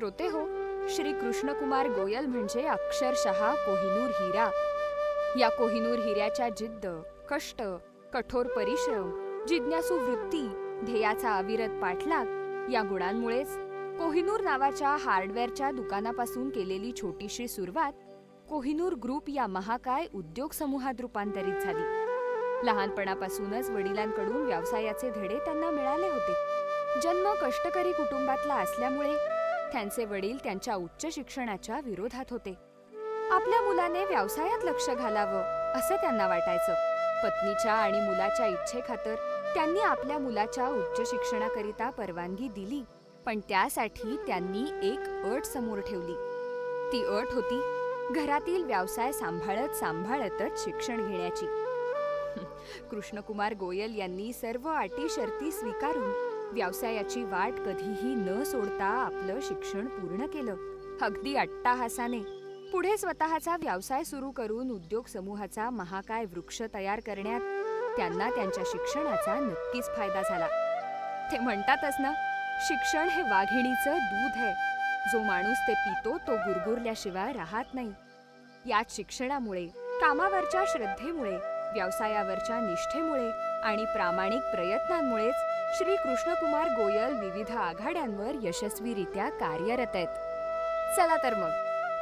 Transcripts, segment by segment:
श्रोते हो श्री कृष्णकुमार गोयल म्हणजे अक्षरशः कोहिनूर हिरा. या कोहिनूर हिऱ्याच्या जिद्द कष्ट कठोर परिश्रम जिज्ञासू वृत्ती ध्येयाचा अविरत पाठलाग या गुणांमुळेच कोहिनूर नावाच्या हार्डवेअरच्या दुकानापासून केलेली छोटीशी सुरुवात कोहिनूर ग्रुप या महाकाय उद्योग समूहात रूपांतरित झाली. लहानपणापासूनच वडिलांकडून व्यवसायाचे धडे त्यांना मिळाले होते. जन्म कष्टकरी कुटुंबातला असल्यामुळे त्यांचे वडील त्यांच्या उच्च शिक्षणाच्या विरोधात होते. आपल्या मुलाने व्यवसायात लक्ष घालावं असं त्यांना वाटायचं. पत्नीच्या आणि मुलाच्या इच्छेखातर त्यांनी आपल्या मुलाच्या उच्च शिक्षणाकरिता परवानगी दिली पण त्यासाठी त्यांनी एक अट समोर ठेवली. ती अट होती घरातील व्यवसाय सांभाळत सांभाळतच शिक्षण घेण्याची. कृष्णकुमार गोयल यांनी सर्व अटी शर्ती स्वीकारून व्यवसायाची वाट कधीही न सोडता आपलं शिक्षण पूर्ण केलं. अगदी अट्टाहासाने. पुढे स्वतःचा व्यवसाय सुरू करून उद्योग समूहाचा महाकाय वृक्ष तयार करण्यात त्यांना त्यांच्या शिक्षणाचा नक्कीच फायदा झाला. ते म्हणतातच ना शिक्षण हे वाघिणीचं दूध आहे. जो माणूस ते पितो तो गुरगुरल्याशिवाय राहत नाही. याच शिक्षणामुळे कामावरच्या श्रद्धेमुळे व्यवसायावरच्या निष्ठेमुळे आणि प्रामाणिक प्रयत्नांमुळेच श्री कृष्णकुमार गोयल विविध आघाड्यांवर यशस्वीरित्या कार्यरत आहेत. चला तर मग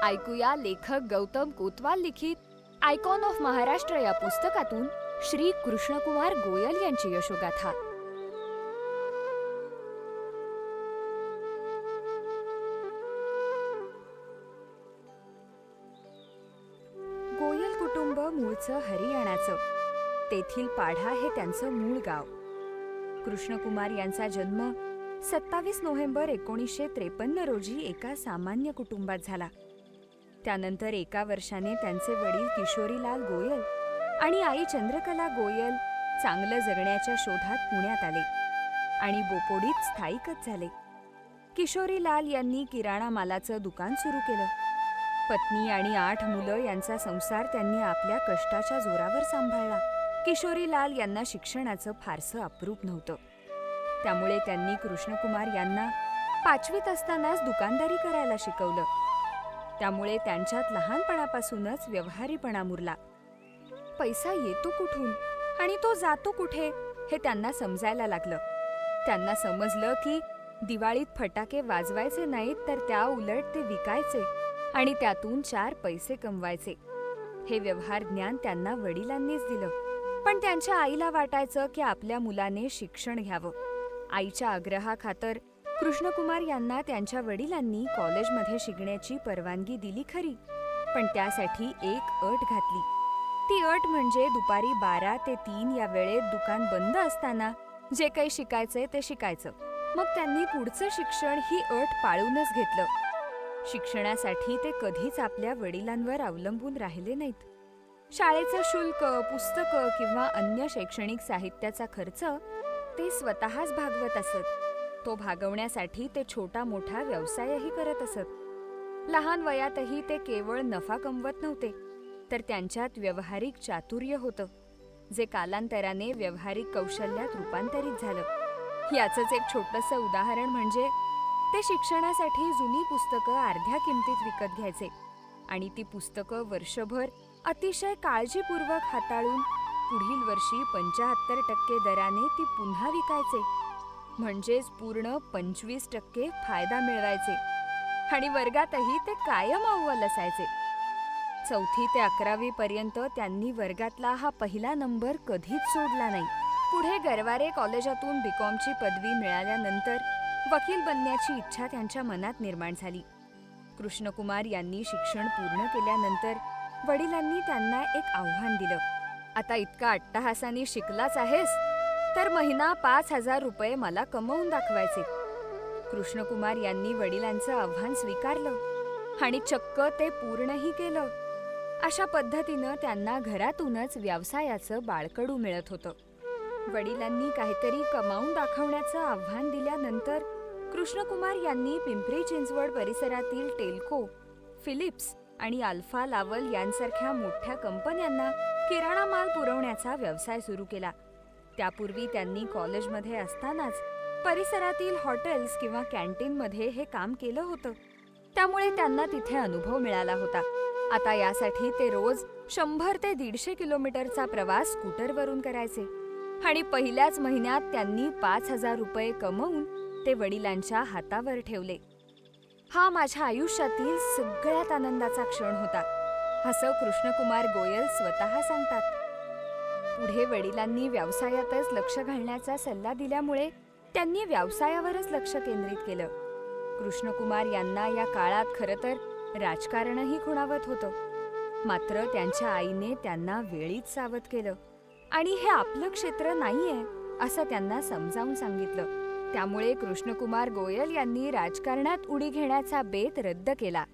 ऐकूया लेखक गौतम कोतवाल लिखित आयकॉन ऑफ महाराष्ट्र या पुस्तकातून श्री कृष्णकुमार गोयल यांची यशोगाथा. गोयल कुटुंब मूळचं तेथील पाढा हे त्यांचं मूळ गाव. कृष्णकुमार यांचा जन्म सत्तावीस नोव्हेंबर एकोणीसशे त्रेपन्न रोजी एका सामान्य कुटुंबात झाला. त्यानंतर एका वर्षाने त्यांचे वडील किशोरीलाल गोयल आणि आई चंद्रकला गोयल चांगलं जगण्याच्या शोधात पुण्यात आले आणि बोपोडीत स्थायिकच झाले. किशोरीलाल यांनी किराणा मालाचं दुकान सुरू केलं. पत्नी आणि आठ मुलं यांचा संसार त्यांनी आपल्या कष्टाच्या जोरावर सांभाळला. किशोरीलाल यांना शिक्षणाचं फारसं अप्रूप नव्हतं. त्यामुळे त्यांनी कृष्णकुमार यांना पाचवीत असतानाच दुकानदारी करायला शिकवलं. त्यामुळे त्यांच्यात लहानपणापासूनच व्यवहारीपणा मुरला. पैसा येतो कुठून? आणि तो जातो कुठे? हे त्यांना समजायला लागलं. त्यांना समजलं की दिवाळीत फटाके वाजवायचे नाहीत तर त्या उलट ते विकायचे. आणि त्यातून चार पैसे कमवायचे. हे व्यवहार ज्ञान त्यांना वडिलांनीच दिलं. पण त्यांच्या आईला वाटायचं की आपल्या मुलाने शिक्षण घ्यावं. आईच्या आग्रहाखातर कृष्णकुमार यांना त्यांच्या वडिलांनी कॉलेजमध्ये शिकण्याची परवानगी दिली खरी. पण त्यासाठी एक अट घातली. ती अट म्हणजे दुपारी बारा ते तीन या वेळेत दुकान बंद असताना जे काही शिकायचंय ते शिकायचं. मग त्यांनी पुढचं शिक्षण ही अट पाळूनच घेतलं. शिक्षणासाठी ते कधीच आपल्या वडिलांवर अवलंबून राहिले नाहीत. शाळेचं शुल्क पुस्तकं किंवा अन्य शैक्षणिक साहित्याचा खर्च ते स्वतःच भागवत असत. तो भागवण्यासाठी ते छोटा मोठा व्यवसायही करत असत. लहान वयातही ते केवळ नफा कमवत नव्हते तर त्यांच्यात व्यावहारिक चातुर्य होतं जे कालांतराने व्यावहारिक कौशल्यात रूपांतरित झालं. याचंच एक छोटंसं उदाहरण म्हणजे ते शिक्षणासाठी जुनी पुस्तकं अर्ध्या किमतीत विकत घ्यायचे. आणि ती पुस्तकं वर्षभर अतिशय काळजीपूर्वक हाताळून पुढील वर्षी पंचाहत्तर टक्के दराने ती पुन्हा विकायचे. म्हणजेच पूर्ण पंचवीस टक्के फायदा मिळवायचे. आणि वर्गातही ते कायम अव्वल असायचे. चौथी ते अकरावी पर्यंत त्यांनी वर्गातला हा पहिला नंबर कधीच सोडला नाही. पुढे गरवारे कॉलेजातून बीकॉमची पदवी मिळाल्यानंतर वकील बनण्याची इच्छा त्यांच्या मनात निर्माण झाली. कृष्णकुमार यांनी शिक्षण पूर्ण केल्यानंतर वडिलांनी त्यांना एक आव्हान दिलं. आता इतका अट्टहासाने शिकलाच आहेस तर महिना पाच हजार रुपये मला कमवून दाखवायचे. कृष्णकुमार यांनी वडिलांचं आव्हान स्वीकारलं आणि चक्क ते पूर्णही केलं. अशा पद्धतीनं त्यांना घरातूनच व्यवसायाचं बाळकडू मिळत होतं. वडिलांनी काहीतरी कमावून दाखवण्याचं आव्हान दिल्यानंतर कृष्णकुमार यांनी पिंपरी चिंचवड परिसरातील टेल्को फिलिप्स आणि अल्फा लावल यांसारख्या मोठ्या कंपन्यांना किराणा माल पुरवण्याचा व्यवसाय सुरू केला. त्यापूर्वी त्यांनी कॉलेजमध्ये असतानाच परिसरातील हॉटेल्स किंवा कॅन्टीनमध्ये हे काम केलं होतं. त्यामुळे त्यांना तिथे अनुभव मिळाला होता. आता यासाठी ते रोज शंभर ते दीडशे किलोमीटरचा प्रवास स्कूटरवरून करायचे. आणि पहिल्याच महिन्यात त्यांनी पाच हजार रुपये कमवून ते वडिलांच्या हातावर ठेवले. हा माझ्या आयुष्यातील सगळ्यात आनंदाचा क्षण होता. असं कृष्णकुमार गोयल स्वतः सांगतात. पुढे वडिलांनी व्यवसायातच लक्ष घालण्याचा सल्ला दिल्यामुळे त्यांनी व्यवसायावरच लक्ष केंद्रित केलं. कृष्णकुमार यांना या काळात खरं तर राजकारणही खुणावत होतं. मात्र त्यांच्या आईने त्यांना वेळीच सावध केलं. आणि हे आपलं क्षेत्र नाहीये असं त्यांना समजावून सांगितलं. त्यामुळे कृष्णकुमार गोयल यांनी राजकारणात उडी घेण्याचा बेत रद्द केला.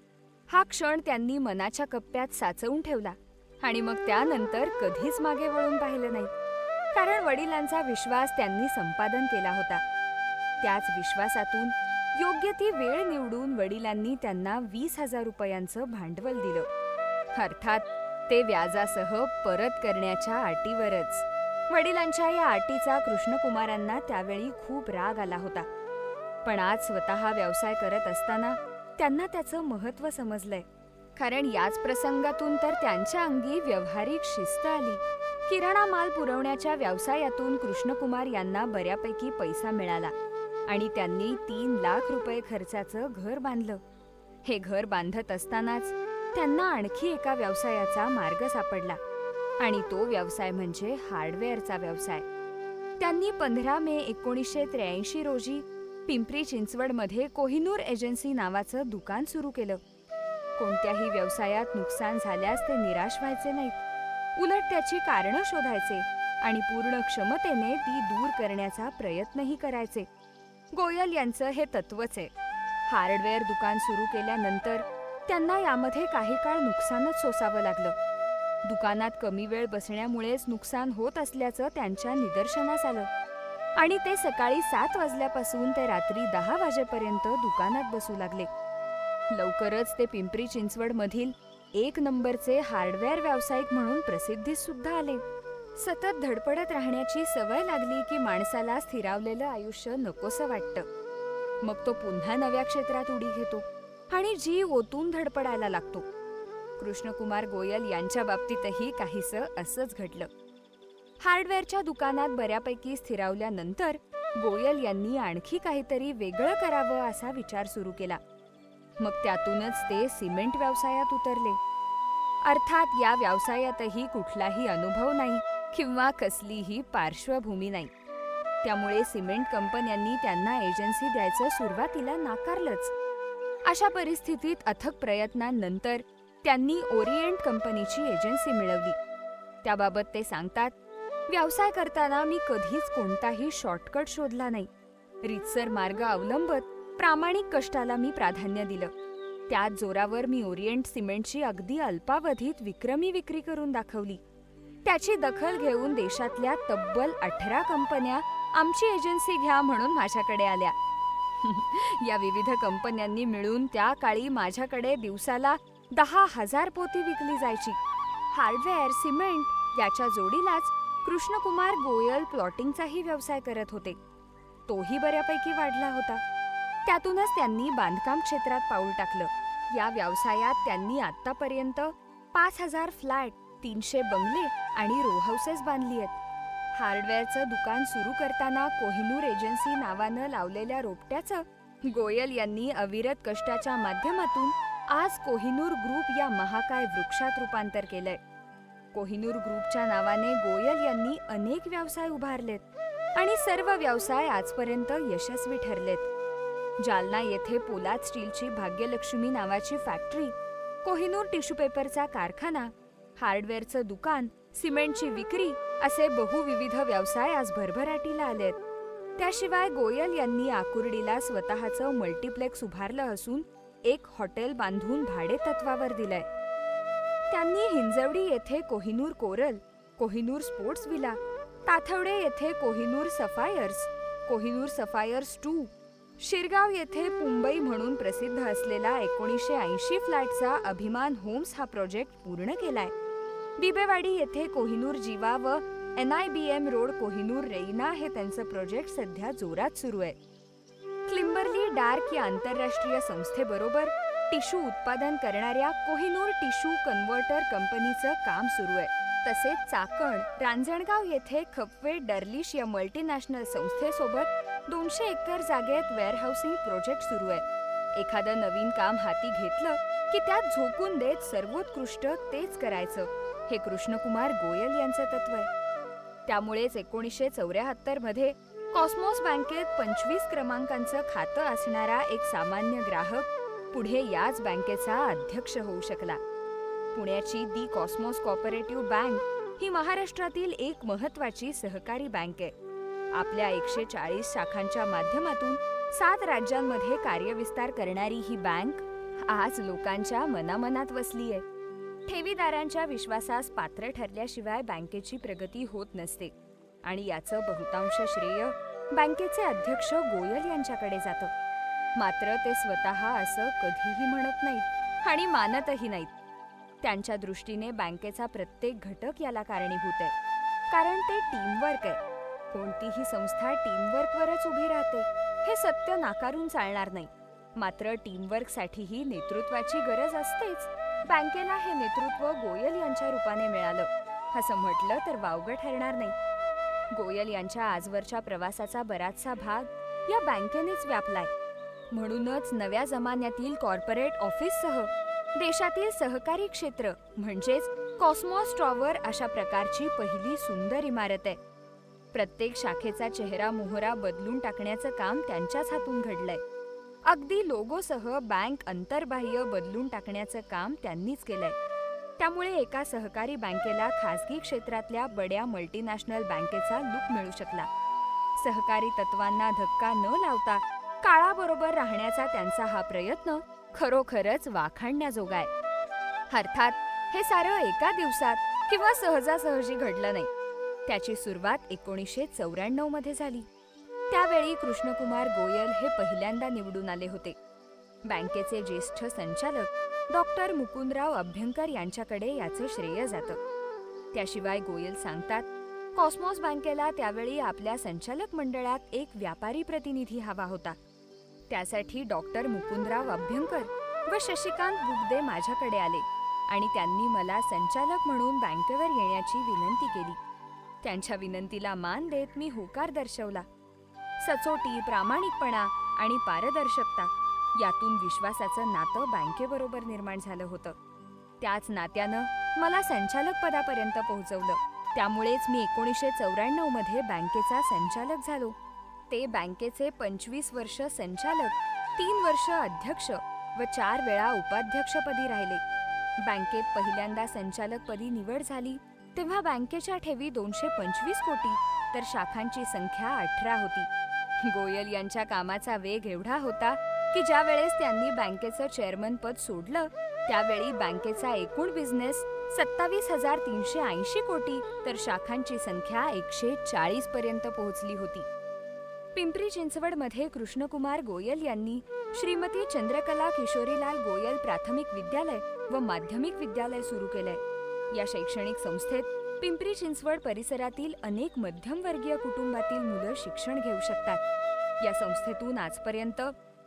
हा क्षण त्यांनी मनाच्या कप्प्यात साचवून ठेवला आणि मग त्यानंतर कधीच मागे वळून पाहिलं नाही. कारण वडिलांचा विश्वास त्यांनी संपादन केला होता. त्याच विश्वासातून योग्य ती वेळ निवडून वडिलांनी त्यांना वीस हजार रुपयांचं भांडवल दिलं. अर्थात ते व्याजासह परत करण्याच्या अटीवरच. वडिलांच्या या अटीचा कृष्णकुमारांना त्यावेळी खूप राग आला होता. पण आज स्वतः व्यवसाय करत असताना त्यांना त्याचं महत्त्व समजलंय. कारण याच प्रसंगातून तर त्यांच्या अंगी व्यावहारिक शिस्त आली. किराणा माल पुरवण्याच्या व्यवसायातून कृष्णकुमार यांना बऱ्यापैकी पैसा मिळाला आणि त्यांनी तीन लाख रुपये खर्चाचं घर बांधलं. हे घर बांधत असतानाच त्यांना आणखी एका व्यवसायाचा मार्ग सापडला. आणि तो व्यवसाय म्हणजे हार्डवेअरचा व्यवसाय. त्यांनी पंधरा मे एकोणीसशे त्र्याऐंशी रोजी पिंपरी चिंचवडमध्ये कोहिनूर एजन्सी नावाचं दुकान सुरू केलं. कोणत्याही व्यवसायात नुकसान झाल्यास ते निराश व्हायचे नाहीत. उलट त्याची कारणं शोधायचे आणि पूर्ण क्षमतेने ती दूर करण्याचा प्रयत्नही करायचे. गोयल यांचं हे तत्वच आहे. हार्डवेअर दुकान सुरू केल्यानंतर त्यांना यामध्ये काही काळ नुकसानच सोसावं लागलं. दुकानात कमी वेळ बसण्यामुळेच नुकसान होत असल्याचं त्यांच्या निदर्शनास आलं. आणि ते सकाळी सात वाजल्यापासून ते रात्री दहा वाजेपर्यंत दुकानात बसू लागले. लवकरच ते पिंपरी चिंचवडमधील एक नंबरचे हार्डवेअर व्यावसायिक म्हणून प्रसिद्धीस सुद्धा आले. सतत धडपडत राहण्याची सवय लागली की माणसाला स्थिरावलेलं आयुष्य नकोसं वाटतं. मग तो पुन्हा नव्या क्षेत्रात उडी घेतो आणि जीव ओतून धडपडायला लागतो. कृष्णकुमार गोयल यांच्या बाबतीतही काहीसं असंच घडलं. हार्डवेअरच्या दुकानात बऱ्यापैकी स्थिरावल्यानंतर गोयल यांनी आणखी काहीतरी वेगळं करावं असा विचार सुरू केला. मग त्यातूनच ते सिमेंट व्यवसायात उतरले. अर्थात या व्यवसायातही कुठलाही अनुभव नाही किंवा कसलीही पार्श्वभूमी नाही. त्यामुळे सिमेंट कंपन्यांनी त्यांना एजन्सी द्यायचं सुरुवातीला नाकारलंच. अशा परिस्थितीत अथक प्रयत्नांनंतर त्यांनी ओरिएंट कंपनीची एजन्सी मिळवली. त्याबाबत ते सांगतात व्यवसाय करताना मी कधीच कोणताही शॉर्टकट शोधला नाही. रितसर मार्ग अवलंबत प्रामाणिक कष्टाला मी प्राधान्य दिलं. त्या जोरावर मी ओरिएंट सिमेंटची अगदी अल्पावधीत विक्रमी विक्री करून दाखवली. त्याची दखल घेऊन देशातल्या तब्बल अठरा कंपन्या आमची एजन्सी घ्या म्हणून माझ्याकडे आल्या. या विविध कंपन्यांनी मिळून त्या काळी माझ्याकडे दिवसाला दहा हजार पोती विकली जायची. हार्डवेअर सिमेंट याच्या जोडीलाच कृष्णकुमार गोयल प्लॉटिंगचाही व्यवसाय करत होते. तोही बऱ्यापैकी वाढला होता. त्यातूनच त्यांनी बांधकाम क्षेत्रात पाऊल टाकलं. या व्यवसायात त्यांनी आतापर्यंत पाच हजार फ्लॅट तीनशे बंगले आणि रो हाऊसेस बांधली आहेत. हार्डवेअरचं दुकान सुरू करताना कोहिनूर एजन्सी नावानं लावलेल्या रोपट्याचं गोयल यांनी अविरत कष्टाच्या माध्यमातून आज कोहिनूर ग्रुप या महाकाय वृक्षात रूपांतर केलंय. कोहिनूर ग्रुपच्या नावाने गोयल यांनी अनेक व्यवसाय उभारलेत आणि सर्व व्यवसाय आजपर्यंत यशस्वी ठरलेत. जालना येथे पोलाद स्टीलची भाग्यलक्ष्मी नावाची फॅक्टरी कोहिनूर टिश्यू पेपरचा कारखाना हार्डवेअरचं दुकान सिमेंटची विक्री असे बहुविविध व्यवसाय आज भरभराटीला आलेत. त्याशिवाय गोयल यांनी आकुर्डीला स्वतःचं मल्टिप्लेक्स उभारलं असून एक हॉटेल बांधून भाडे तत्वावर दिलंय. त्यांनी हिंजवडी येथे Kohinoor coral Kohinoor sports villa Tathawade येथे Kohinoor sapphires Kohinoor sapphires two Shirgaon येथे मुंबई म्हणून प्रसिद्ध असलेला एकोणीसशे ऐंशी फ्लॅटचा अभिमान होम्स हा प्रोजेक्ट पूर्ण केलाय. बिबेवाडी येथे कोहिनूर जीवा व N I B M road Kohinoor Reina हे त्यांचं प्रोजेक्ट सध्या जोरात सुरू आहे. क्लिंबरली डार्क या आंतरराष्ट्रीय संस्थेबरोबर टिशू उत्पादन करणाऱ्या कोहिनूर टिशू कन्व्हर्टर कंपनीचं काम सुरू आहे. तसेच चाकण रांजणगाव येथे खपवे डर्लिश या मल्टीनॅशनल संस्थेसोबत दोनशे एकर जागेत वेअरहाऊसिंग प्रोजेक्ट सुरू आहे. एखादं नवीन काम हाती घेतलं की त्यात झोकून देत सर्वोत्कृष्ट तेच करायचं. हे कृष्णकुमार गोयल यांचं तत्व आहे. त्यामुळेच एकोणीसशे चौऱ्याहत्तरमध्ये कॉस्मॉस बँकेत पंचवीस क्रमांकांचं खातं असणारा एक सामान्य ग्राहक पुढे याच बँकेचा अध्यक्ष होऊ शकला. पुण्याची दी कॉस्मॉस कॉपरेटिव्ह बँक ही महाराष्ट्रातील एक महत्वाची सहकारी बँक आहे. आपल्या एकशे चाळीस शाखांच्या माध्यमातून सात राज्यांमध्ये कार्यविस्तार करणारी ही बँक आज लोकांच्या मनामनात वसली आहे. ठेवीदारांच्या विश्वासास पात्र ठरल्याशिवाय बँकेची प्रगती होत नसते. आणि याचं बहुतांश श्रेय बँकेचे अध्यक्ष गोयल यांच्याकडे जातं. मात्र ते स्वतः असं कधीही म्हणत नाहीत आणि मानतही नाहीत. त्यांच्या दृष्टीने बँकेचा प्रत्येक घटक याला कारणीभूत आहे. कारण ते टीमवर्क आहे. कोणतीही संस्था टीमवर्कवरच उभी राहते. हे सत्य नाकारून चालणार नाही. मात्र टीमवर्कसाठीही नेतृत्वाची गरज असतेच. बँकेला हे नेतृत्व गोयल यांच्या रूपाने मिळालं. असं म्हटलं तर वावगं ठरणार नाही. गोयल यांच्या आजवरच्या प्रवासाचा बराचसा भाग या बँकेनेच व्यापलाय. म्हणूनच नव्या जमान्यातील कॉर्पोरेट ऑफिससह देशातील सहकारी क्षेत्र म्हणजेच कॉस्मॉस टॉवर अशा प्रकारची पहिली सुंदर इमारत आहे. प्रत्येक शाखेचा चेहरा मोहरा बदलून टाकण्याचं काम त्यांच्याच हातून घडलंय. अगदी लोगोसह बँक अंतर्बाह्य बदलून टाकण्याचं काम त्यांनीच केलंय. त्यामुळे एका सहकारी बँकेला खासगी क्षेत्रातल्या बड्या मल्टीनॅशनल बँकेचा लुक मिळू शकला. सहकारी तत्वांना धक्का न लावता काळाबरोबर राहण्याचा त्यांचा हा प्रयत्न खरोखरच वाखाणण्याजोगा आहे अर्थात हे सारं एका दिवसात किंवा सहजासहजी घडलं नाही. त्याची सुरुवात एकोणीसशे चौऱ्याण्णवमध्ये झाली. त्यावेळी कृष्णकुमार गोयल हे पहिल्यांदा निवडून आले होते. बँकेचे ज्येष्ठ संचालक डॉक्टर मुकुंदराव अभ्यंकर यांच्याकडे याचं श्रेय जातं. त्याशिवाय गोयल सांगतात कॉस्मॉस बँकेला त्यावेळी आपल्या संचालक मंडळात एक व्यापारी प्रतिनिधी हवा होता. त्यासाठी डॉक्टर मुकुंदराव अभ्यंकर व शशिकांत बुगदे माझ्याकडे आले आणि त्यांनी मला संचालक म्हणून बँकेवर येण्याची विनंती केली. त्यांच्या विनंतीला मान देत मी होकार दर्शवला. सचोटी प्रामाणिकपणा आणि पारदर्शकता यातून विश्वासाचं नातं बँकेबरोबर निर्माण झालं होतं. त्याच नात्यानं मला संचालक पदापर्यंत पोहोचवलं. त्यामुळेच मी एकोणीसशे चौऱ्याण्णवमध्ये मध्ये बँकेचा संचालक झालो. ते बँकेचे पंचवीस वर्ष संचालक तीन वर्ष अध्यक्ष व चार वेळा उपाध्यक्षपदी राहिले. बँकेत पहिल्यांदा संचालकपदी निवड झाली तेव्हा बँकेच्या ठेवी दोनशे पंचवीस कोटी तर शाखांची संख्या अठरा होती. गोयल यांच्या कामाचा वेग एवढा होता की ज्या वेळेस त्यांनी बँकेचं चेअरमन पद सोडलं त्यावेळी बँकेचा एकूण बिझनेस सत्तावीस हजार तीनशे ऐंशी कोटी तर शाखांची संख्या एकशे चाळीस पर्यंत पोहोचली होती. पिंपरी चिंचवडमध्ये कृष्णकुमार गोयल यांनी श्रीमती चंद्रकला किशोरीलाल गोयल प्राथमिक विद्यालय व माध्यमिक विद्यालय सुरू केलंय. या शैक्षणिक संस्थेत पिंपरी चिंचवड परिसरातील अनेक मध्यमवर्गीय कुटुंबातील मुलं शिक्षण घेऊ शकतात. या संस्थेतून आजपर्यंत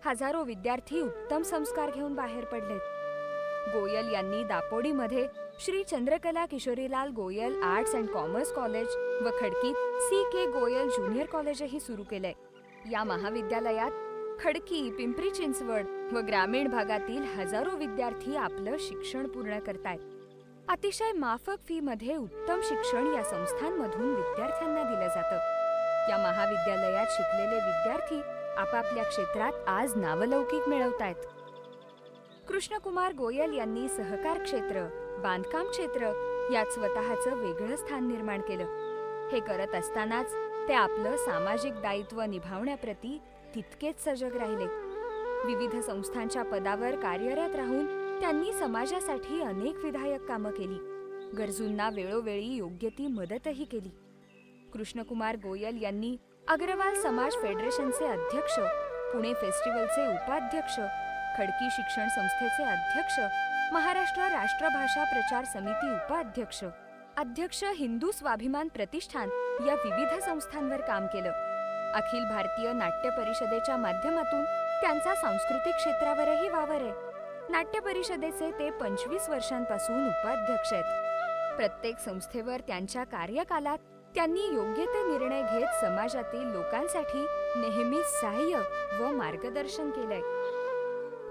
हजारो विद्यार्थी उत्तम संस्कार घेऊन बाहेर पडलेत. गोयल यांनी दापोडीमध्ये Shri Chandrakala Kishorilal Goyal arts and commerce college व खडकीत सी के गोयल ज्युनियर कॉलेजही सुरू केलंय. या महाविद्यालयात खडकी पिंपरी चिंचवड व ग्रामीण भागातील हजारो विद्यार्थी आपलं शिक्षण पूर्ण करतायत. अतिशय माफक फी मध्ये उत्तम शिक्षण या संस्थांमधून विद्यार्थ्यांना दिलं जातं. या महाविद्यालयात शिकलेले विद्यार्थी आपापल्या क्षेत्रात आज नावलौकिक मिळवतायत. कृष्णकुमार गोयल यांनी सहकार क्षेत्र बांधकाम क्षेत्र यात स्वतःचं वेगळं स्थान निर्माण केलं. हे करत असतानाच ते आपलं सामाजिक दायित्व निभावण्याप्रती तितकेच सजग राहिले. विविध संस्थांच्या पदावर कार्यरत राहून त्यांनी समाजासाठी अनेक विधायक कामं केली. गरजूंना वेळोवेळी योग्य ती मदतही केली. कृष्णकुमार गोयल यांनी अग्रवाल समाज फेडरेशनचे अध्यक्ष पुणे फेस्टिवलचे उपाध्यक्ष खडकी शिक्षण संस्थेचे अध्यक्ष महाराष्ट्र राष्ट्रभाषा प्रचार समिती उपाध्यक्ष अध्यक्ष हिंदू स्वाभिमान प्रतिष्ठान या विविध संस्थांवर काम केलं. अखिल भारतीय नाट्य परिषदेच्या माध्यमातून त्यांचा सांस्कृतिक क्षेत्रावरही वावर आहे. नाट्य परिषदेचे ते पंचवीस वर्षांपासून उपाध्यक्ष आहेत. प्रत्येक संस्थेवर त्यांच्या कार्यकालात त्यांनी योग्य ते निर्णय घेत समाजातील लोकांसाठी नेहमी सहाय्य व मार्गदर्शन केलंय.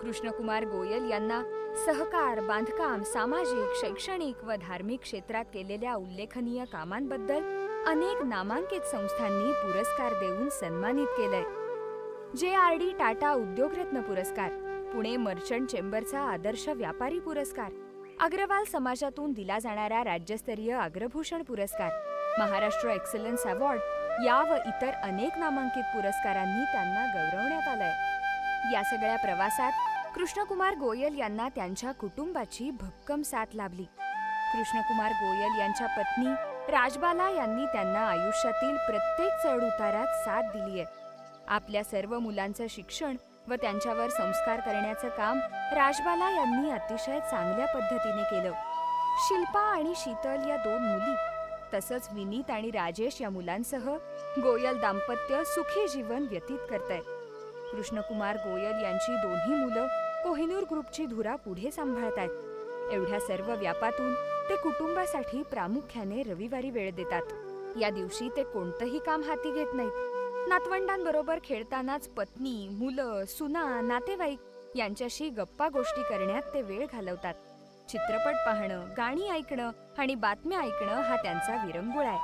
कृष्णकुमार गोयल यांना सहकार बांधकाम सामाजिक शैक्षणिक व धार्मिक क्षेत्रात केलेल्या उल्लेखनीय कामांबद्दल अनेक नामांकित संस्थांनी पुरस्कार देऊन सन्मानित केलंय. जे आर डी टाटा उद्योगरत्न पुरस्कार पुणे मर्चंट चेंबरचा आदर्श व्यापारी पुरस्कार अग्रवाल समाजातून दिला जाणारा राज्यस्तरीय अग्रभूषण पुरस्कार महाराष्ट्र एक्सलन्स अवॉर्ड या व इतर अनेक नामांकित पुरस्कारांनी त्यांना गौरवण्यात आलंय. या सगळ्या प्रवासात कृष्णकुमार गोयल यांना त्यांच्या कुटुंबाची भक्कम साथ लाभली. कृष्णकुमार गोयल यांच्या पत्नी राजबाला यांनी त्यांना आयुष्यातील प्रत्येक चढउतारात साथ दिली आहे आपल्या सर्व मुलांचं शिक्षण व त्यांच्यावर संस्कार करण्याचं काम राजबाला यांनी अतिशय चांगल्या पद्धतीने केलं. शिल्पा आणि शीतल या दोन मुली तसंच विनीत आणि राजेश या मुलांसह गोयल दाम्पत्य सुखी जीवन व्यतीत करतंय. कृष्णकुमार गोयल यांची दोन्ही मुलं कोहिनूर ग्रुपची धुरा पुढे सांभाळतायत. एवढ्या सर्व व्यापातून ते कुटुंबासाठी प्रामुख्याने रविवारी वेळ देतात. या दिवशी ते कोणतंही काम हाती घेत नाहीत. नातवंडांबरोबर खेळतानाच पत्नी मुलं सुना नातेवाईक यांच्याशी गप्पा गोष्टी करण्यात ते वेळ घालवतात. चित्रपट पाहणं गाणी ऐकणं आणि बातम्या ऐकणं हा त्यांचा विरंगुळ आहे.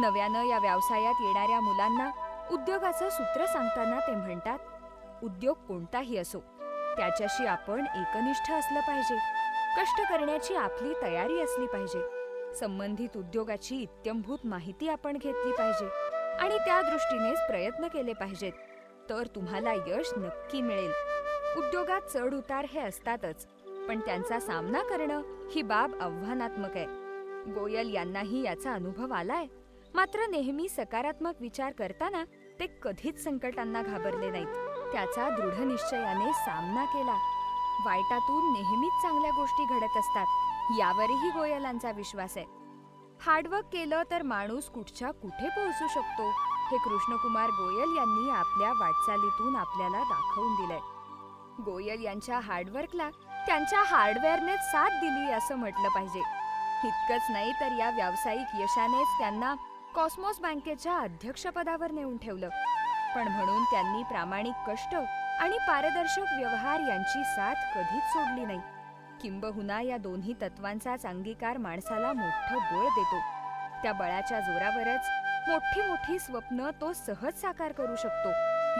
नव्यानं या व्यवसायात येणाऱ्या मुलांना उद्योगाचं सूत्र सांगताना ते म्हणतात उद्योग कोणताही असो त्याच्याशी आपण एकनिष्ठ असलं पाहिजे. कष्ट करण्याची आपली तयारी असली पाहिजे. संबंधित उद्योगाची इत्यंभूत माहिती आपण घेतली पाहिजे आणि त्या दृष्टीनेच प्रयत्न केले पाहिजेत. तर तुम्हाला यश नक्की मिळेल. उद्योगात चढ उतार हे असतातच. पण त्यांचा सामना करणं ही बाब आव्हानात्मक आहे. गोयल यांनाही याचा अनुभव आलाय. मात्र नेहमी सकारात्मक विचार करताना ते कधीच संकटांना घाबरले नाहीत. त्याचा दृढ निश्चयाने सामना केला. वाईटातून नेहमीच चांगल्या गोष्टी घडत असतात. यावरही गोयलांचा विश्वास आहे. हार्डवर्क केलं तर माणूस कुठच्या कुठे पोहोचू शकतो? हे कृष्णकुमार गोयल यांनी आपल्या वाटचालीतून आपल्याला दाखवून दिलंय. गोयल यांच्या हार्डवर्कला त्यांच्या हार्डवेअरनेच साथ दिली असं म्हटलं पाहिजे. इतकंच नाही तर या व्यावसायिक यशानेच त्यांना कॉस्मॉस बँकेच्या अध्यक्षपदावर नेऊन ठेवलं. पण म्हणून त्यांनी प्रामाणिक कष्ट आणि पारदर्शक व्यवहार यांची साथ कधीच सोडली नाही. किंबहुना या दोन्ही तत्वांचाच अंगीकार माणसाला मोठं बळ देतो. त्या बळाच्या जोरावरच मोठी मोठी स्वप्न तो सहज साकार करू शकतो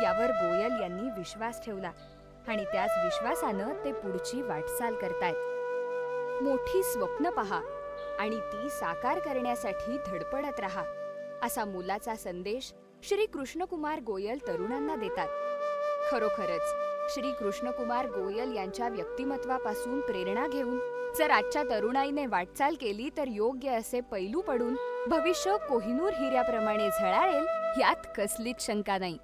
यावर गोयल यांनी विश्वास ठेवला. आणि त्याच विश्वासानं ते पुढची वाटचाल करतायत. मोठी स्वप्न पहा आणि ती साकार करण्यासाठी धडपडत राहा असा मुलाचा संदेश श्री कृष्णकुमार गोयल तरुणांना देतात. खरोखरच श्री कृष्णकुमार गोयल यांच्या व्यक्तिमत्वापासून प्रेरणा घेऊन जर आजच्या तरुणाईने वाटचाल केली तर योग्य असे पैलू पडून भविष्य कोहिनूर हिऱ्याप्रमाणे झळाळेल यात कसलीच शंका नाही.